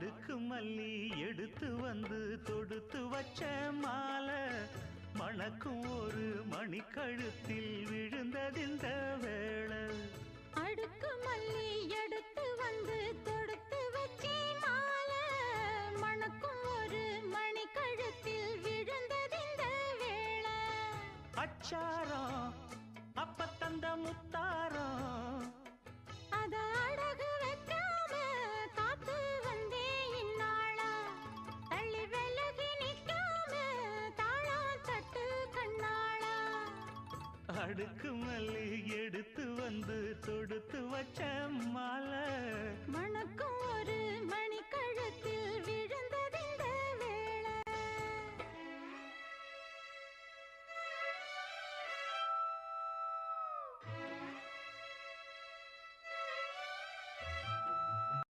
அடுக்கு மல்லி எடுத்து வந்து தொடுத்து வச்ச மாலை மணக்கும் ஒரு மணிக்கழுத்தில் விழுந்ததிந்த வேளை. அடுக்கு மல்லி எடுத்து வந்து தொடுத்து வச்சேன் மாலை மணக்கும் ஒரு மணி கழுத்தில் விழுந்ததிந்த வேளை. அச்சாரம் அடுக்கு மல்லி எடுத்து வந்து தொடுத்து